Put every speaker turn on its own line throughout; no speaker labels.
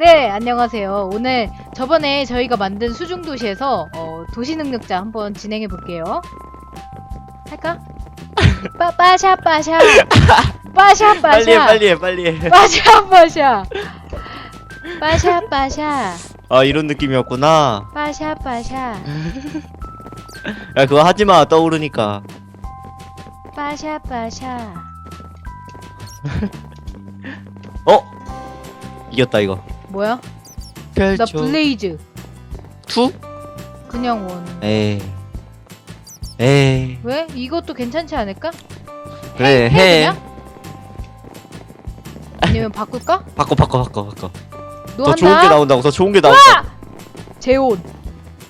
네, 안녕하세요. 오늘 저번에 저희가 만든 수중 도시에서 어, 도시 능력자 한번 진행해 볼게요. 할까? 빠, 빠샤 빠샤 빠샤 빠샤
빨리 해 빨리 해 빨리 해.
빠샤 빠샤 빠샤 빠샤
아 이런 느낌이었구나.
빠샤 빠샤
야 그거 하지 마 떠오르니까.
빠샤 빠샤
어? 이겼다 이거.
뭐야? 나
펼쳐.
블레이즈
투?
그냥 원
에이. 에이.
왜? 이것도 괜찮지 않을까?
그래
해,
해.
그냥? 아니면 바꿀까?
바꿔 바꿔 바꿔 바꿔.
너
더? 좋은 게 나온다고 더 좋은 게 나온다.
재혼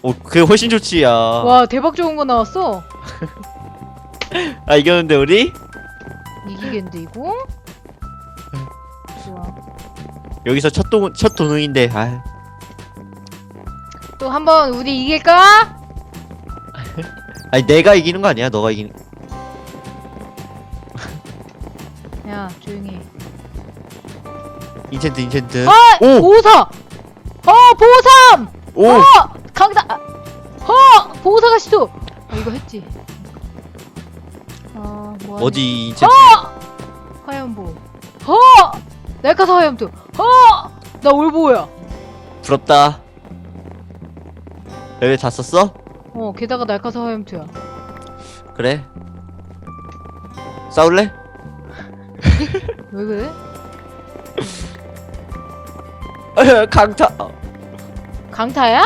오 그게 훨씬 좋지 야.
와 대박 좋은 거 나왔어
아 이겼는데 우리?
이기겠는데 이거? 좋아
여기서 첫 동, 첫 도능인데 아
또 한 번 우리 이길까?
아니 내가 이기는 거 아니야 너가 이기는
야 조용히 해
인챈트 인챈트
아!
오!
보호사! 어 보호삼!
오!
어! 강사! 아, 어! 보호사가 시도! 어, 이거 했지 어 뭐하지?
어디 인챈트
화염보 어! 날카사 화염투 어! 나 올보호야.
부럽다. 레벨 다 썼어?
어 게다가 날카사 화염투야.
그래. 싸울래?
왜 그래?
강타.
강타야?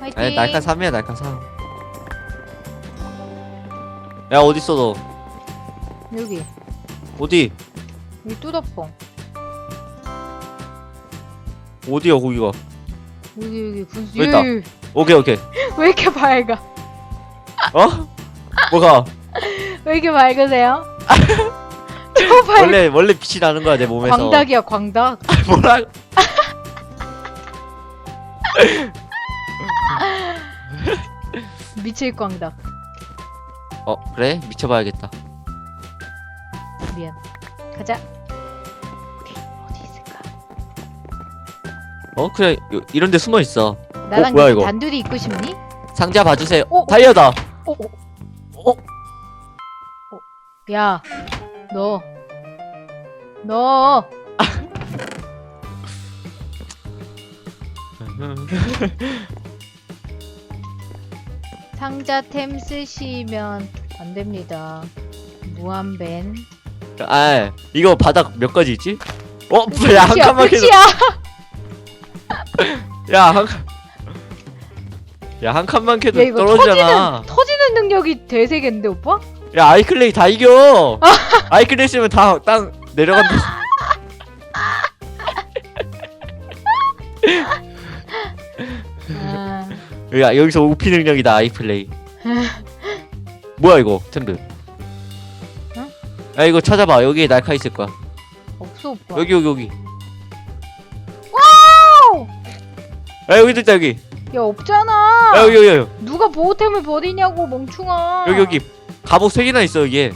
화이팅.
아니 날카 3이야 날카 3 야 어딨어 너?
여기.
어디?
여기 뚜덕봉
어디야 거기가?
여기 여기 분수
여기 있다.
여기,
오케이 오케이.
왜 이렇게 밝아?
어? 뭐가?
왜 이렇게 밝으세요? 저 밝...
원래 원래 빛이 나는 거야 내 몸에서.
광닭이야 광닭
뭐라?
미칠 광닭
어 그래? 미쳐봐야겠다.
미안. 가자 어
그래 요- 이런데 숨어 있어
나랑
뭐야, 이거?
단둘이 있고 싶니?
상자 봐주세요
어, 어.
다이아다
어, 어.
어?
야, 너, 너, 상자템 쓰시면 안 됩니다. 무한벤.
아 이거 바닥 몇 가지 있지? 어? 야한
끝이야,
칸만 캐도
끝이야.
야한 칸. 야한 칸만 캐도
야, 이거
떨어지잖아.
터지는 능력이 대세겠는데, 오빠?
야 아이클레이 다 이겨. 아이클레이 쓰면 다 땅 내려간다
아,
야 여기서 오피 능력이다 아이플레이. 뭐야 이거 템들?
응?
야 이거 찾아봐. 여기에 날카 있을 거야.
없어, 오빠.
여기 여기 여기 야 여기도 있다 여기
야, 없잖아.
야 여기 여기 여기
누가 보호템을 버리냐고, 멍충아.
여기 여기 갑옷 세 개나 있어 여기에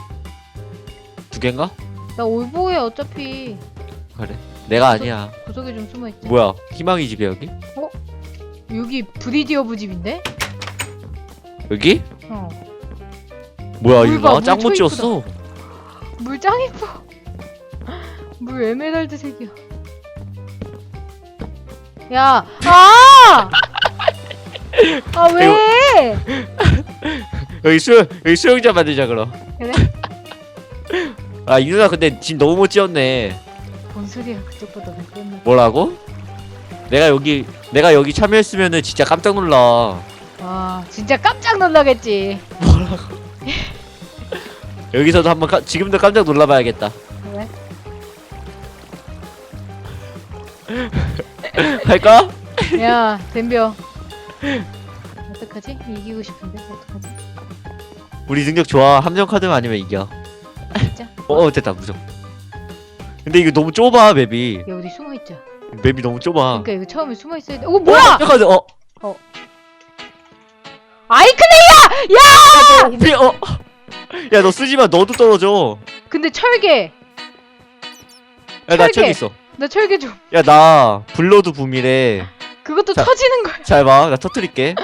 두 개인가?
나 올보호야, 어차피.
그래 내가 아니야
구석에 좀 숨어있지.
뭐야 희망이 집이야 여기?
여기 브리디어브 집인데?
여기?
어.
뭐야
물 봐,
이거
물
짱못
쳐
지었어
물짱 이뻐. 물 에메랄드 색이야. 야, 아! 아 왜?
여기 수영 여기 수영장 만들자 그럼
그래?
아 이 누나 근데 집 너무 못 지었네
뭔 소리야? 그쪽보다 더 그랬나?
뭐라고? 내가 여기 내가 여기 참여했으면은 진짜 깜짝 놀라
와, 진짜 깜짝 놀라겠지.
여기서도 한번 까, 지금도 깜짝 놀라봐야겠다
왜?
할까?
야, 덤벼. 어떡하지? 이기고 싶은데 어떡하지?
우리 능력 좋아 함정 카드만 아니면 이겨
진짜?
어 어, 됐다 무적 근데 이거 너무 좁아 맵이
야, 우리 숨어 있자.
맵이 너무 좁아
그러니까 이거 처음에 숨어 있어야 돼. 어, 뭐야?
카드 어
아이클레이야!
어, 어. 야 너 쓰지 마 너도 떨어져
근데 철개.
야 나
철개.
저기 있어
나 철개 좀.
야 나 블러드 붐이래
그것도
자.
터지는 거야.
잘 봐 나 터뜨릴게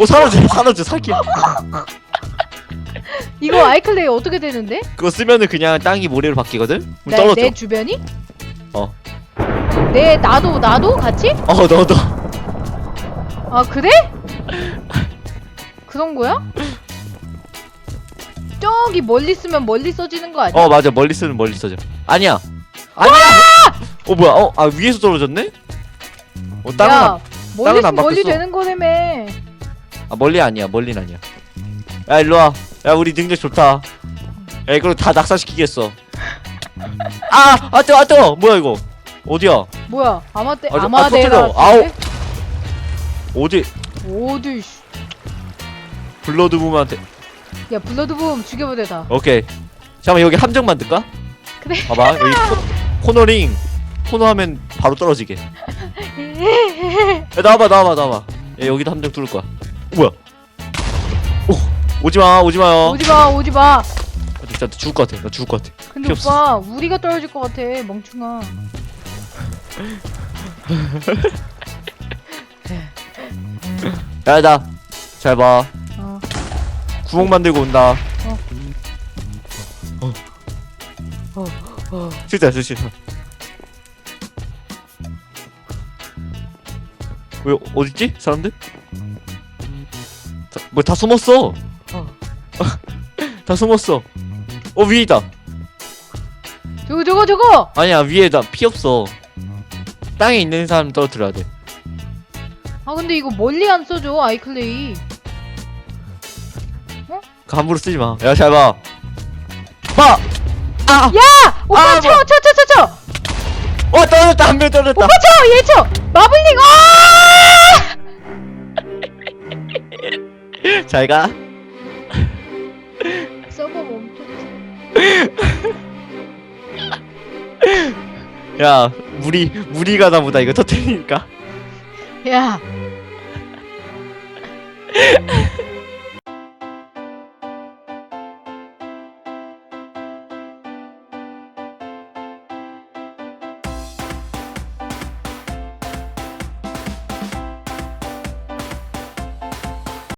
오 사라져 사라져 사기
이거 아이클레이 어떻게 되는데?
그거 쓰면은 그냥 땅이 모래로 바뀌거든? 그럼
나,
떨어져
내 주변이?
어.
내 나도 나도 같이?
어 너도
아 그래? 그런 거야? 저기 멀리 쓰면 멀리 써지는 거 아니야?
어 맞아 멀리 쓰면 멀리 써져 아니야 아니야 어 뭐야 어아 위에서 떨어졌네? 어 땅은
야
안,
멀리
땅은
쓰면
안
멀리
바뀌었어.
되는 거라며.
아 멀리 아니야 멀리는 아니야 야 일로 와 야 우리 능력 좋다 야 이걸 다 낙사시키겠어 아! 아 뜨거 아 뜨거 뭐야 이거 어디야
뭐야 아마떼
아, 저- 아,
아마데라.
터뜨려. 아우. 어디
어디 씨.
블러드 붐한테
야 블러드붐 죽여보자.
오케이 잠깐만 여기 함정 만들까?
그래.
봐봐 여기 코, 코너링 코너하면 바로 떨어지게 야 나와봐 나와봐 나와봐 야 여기도 함정 뚫을 거야 어, 뭐야 오 오지마 오지마요
오지 마 오지마.
아, 진짜 나 죽을 것 같아 나 죽을 것 같아
근데
필요 없어.
오빠 우리가 떨어질 것 같아 멍충아.
야나 잘봐
어.
구멍 만들고 온다. 실다 실다 왜 어딨지 사람들? 뭐 다 숨었어
어.
다 숨었어 어 위에 있다
저거 저거 저거.
아니야 위에 나피 없어 땅에 있는 사람 떨어뜨려야 돼
아 근데 이거 멀리 안 써줘 아이클레이.
그 함부로 쓰지 마. 야, 잘 봐. 봐! 아!
야 오빠
아,
쳐
뭐.
쳐 쳐 쳐 쳐.
어, 떨어졌다. 한 명 떨어졌다.
오빠 쳐! 얘 쳐! 마블링! 아!
잘 가.
서버 멈췄어.
야, 무리, 무리가 나보다 이거 터뜨리니까.
야.